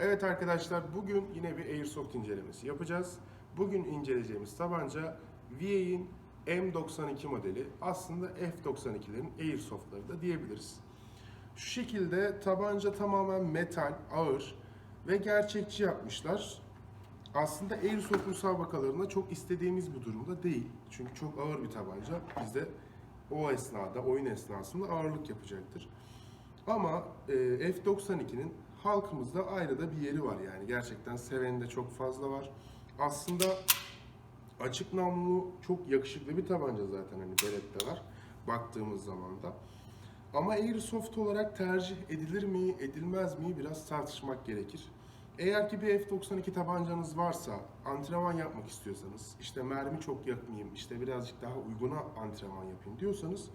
Evet arkadaşlar bugün yine bir Airsoft incelemesi yapacağız. Bugün inceleyeceğimiz tabanca VA'in M92 modeli. Aslında F92'lerin Airsoft'ları da diyebiliriz. Şu şekilde tabanca tamamen metal, ağır ve gerçekçi yapmışlar. Aslında Airsoft müsabakalarında çok istediğimiz bu durumda değil. Çünkü çok ağır bir tabanca. Bizde o esnada, oyun esnasında ağırlık yapacaktır. Ama e, F92'nin halkımızda ayrı da bir yeri var yani. Gerçekten seveni de çok fazla var. Aslında açık namlu çok yakışıklı bir tabanca zaten hani Beretta'lar baktığımız zaman da. Ama Airsoft olarak tercih edilir mi, edilmez mi biraz tartışmak gerekir. Eğer ki bir F92 tabancanız varsa, antrenman yapmak istiyorsanız, işte mermi çok yakmayayım, işte birazcık daha uyguna antrenman yapayım diyorsanız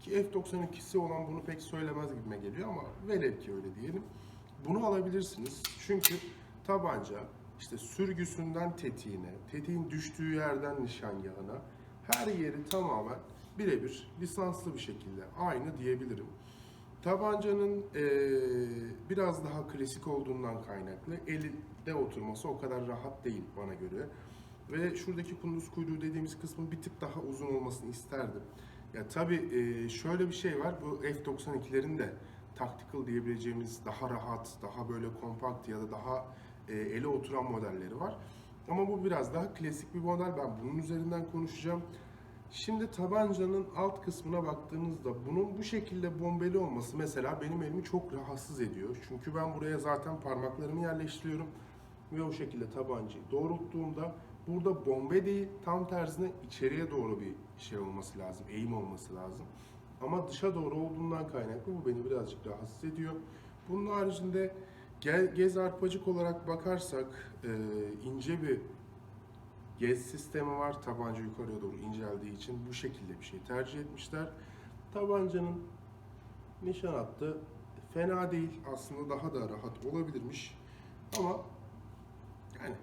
ki F92'si olan bunu pek söylemez gibime geliyor ama velev ki öyle diyelim. Bunu alabilirsiniz. Çünkü tabanca işte sürgüsünden tetiğine, tetiğin düştüğü yerden nişangahına her yeri tamamen birebir lisanslı bir şekilde aynı diyebilirim. Tabancanın eee, biraz daha klasik olduğundan kaynaklı elde oturması o kadar rahat değil bana göre. Ve şuradaki kunduz kuyruğu dediğimiz kısmın bir tık daha uzun olmasını isterdim. Ya tabii eee, şöyle bir şey var. Bu F92'lerin de tactical diyebileceğimiz daha rahat, daha böyle kompakt ya da daha eee, ele oturan modelleri var. Ama bu biraz daha klasik bir model. Ben bunun üzerinden konuşacağım. Şimdi tabancanın alt kısmına baktığınızda bunun bu şekilde bombeli olması mesela benim elimi çok rahatsız ediyor. Çünkü ben buraya zaten parmaklarımı yerleştiriyorum ve o şekilde tabancayı doğrulttuğumda burada bombe değil tam tersine içeriye doğru bir şey olması lazım, eğim olması lazım. Ama dışa doğru olduğundan kaynaklı bu beni birazcık rahatsız ediyor. Bunun haricinde gez arpacık olarak bakarsak e, ince bir Gez sistemi var. Tabanca yukarıya doğru inceldiği için bu şekilde bir şey tercih etmişler. Tabancanın nişan hattı fena değil. Aslında daha da rahat olabilirmiş. Ama yani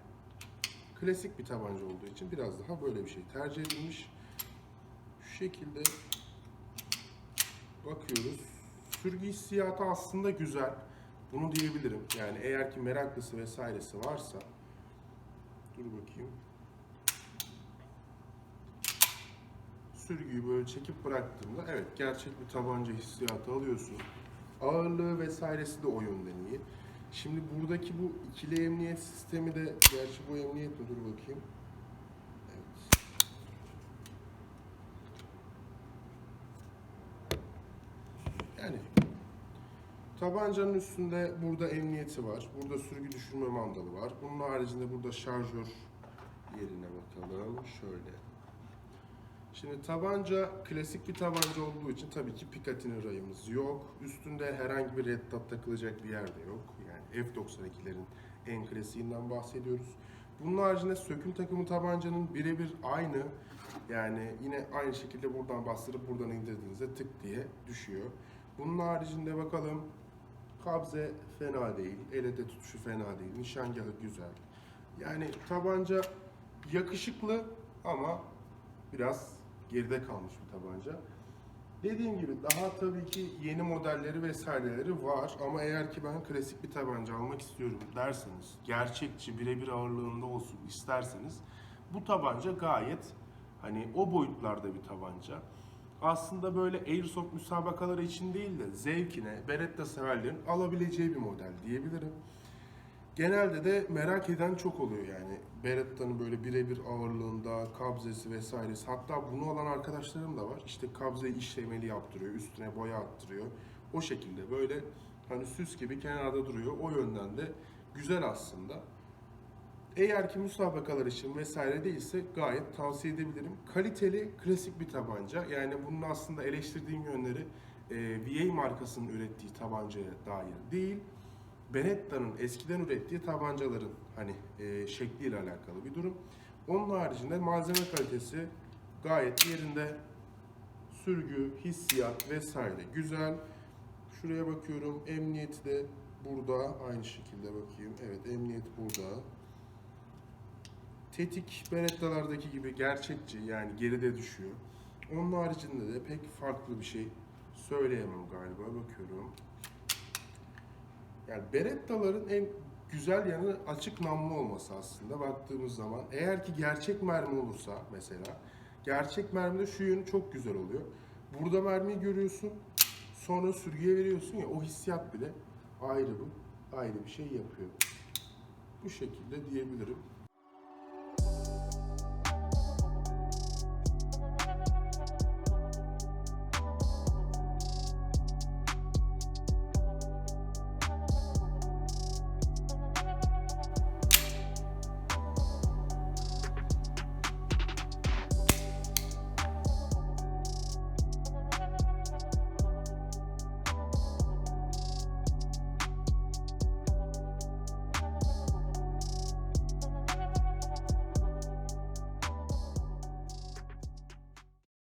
klasik bir tabanca olduğu için biraz daha böyle bir şey tercih edilmiş. Şu şekilde bakıyoruz. Sürgü hissiyatı aslında güzel. Bunu diyebilirim. Yani eğer ki meraklısı vesairesi varsa dur bakayım. sürgüyü böyle çekip bıraktığımda evet gerçek bir tabanca hissiyatı alıyorsun. Ağırlığı vesairesi de o yönden iyi. Şimdi buradaki bu ikili emniyet sistemi de gerçi bu emniyet mi dur bakayım. Evet. Yani tabancanın üstünde burada emniyeti var. Burada sürgü düşürme mandalı var. Bunun haricinde burada şarjör yerine bakalım. Şöyle. Şimdi tabanca klasik bir tabanca olduğu için tabii ki Picatinny rayımız yok. Üstünde herhangi bir red dot takılacak bir yer de yok. Yani F92'lerin en klasiğinden bahsediyoruz. Bunun haricinde söküm takımı tabancanın birebir aynı. Yani yine aynı şekilde buradan bastırıp buradan indirdiğinizde tık diye düşüyor. Bunun haricinde bakalım kabze fena değil, elede tutuşu fena değil, nişangahı güzel. Yani tabanca yakışıklı ama biraz geride kalmış bir tabanca. Dediğim gibi daha tabii ki yeni modelleri vesaireleri var ama eğer ki ben klasik bir tabanca almak istiyorum derseniz, gerçekçi birebir ağırlığında olsun isterseniz bu tabanca gayet hani o boyutlarda bir tabanca. Aslında böyle Airsoft müsabakaları için değil de zevkine, Beretta severlerin alabileceği bir model diyebilirim. Genelde de merak eden çok oluyor yani. Beretta'nın böyle birebir ağırlığında, kabzesi vesairesi. Hatta bunu alan arkadaşlarım da var. İşte kabzeyi işlemeli yaptırıyor, üstüne boya attırıyor. O şekilde böyle hani süs gibi kenarda duruyor. O yönden de güzel aslında. Eğer ki müsabakalar için vesaire değilse gayet tavsiye edebilirim. Kaliteli, klasik bir tabanca. Yani bunun aslında eleştirdiğim yönleri e, VA markasının ürettiği tabancaya dair değil. Benetta'nın eskiden ürettiği tabancaların hani e, şekliyle alakalı bir durum. Onun haricinde malzeme kalitesi gayet yerinde. Sürgü, hissiyat vesaire güzel. Şuraya bakıyorum. Emniyeti de burada. Aynı şekilde bakayım. Evet emniyet burada. Tetik Beretta'lardaki gibi gerçekçi yani geride düşüyor. Onun haricinde de pek farklı bir şey söyleyemem galiba. Bakıyorum. Yani Beretta'ların en güzel yanı açık namlu olması aslında baktığımız zaman. Eğer ki gerçek mermi olursa mesela, gerçek mermide şu yönü çok güzel oluyor. Burada mermiyi görüyorsun, sonra sürgüye veriyorsun ya o hissiyat bile ayrı bir, ayrı bir şey yapıyor. Bu şekilde diyebilirim.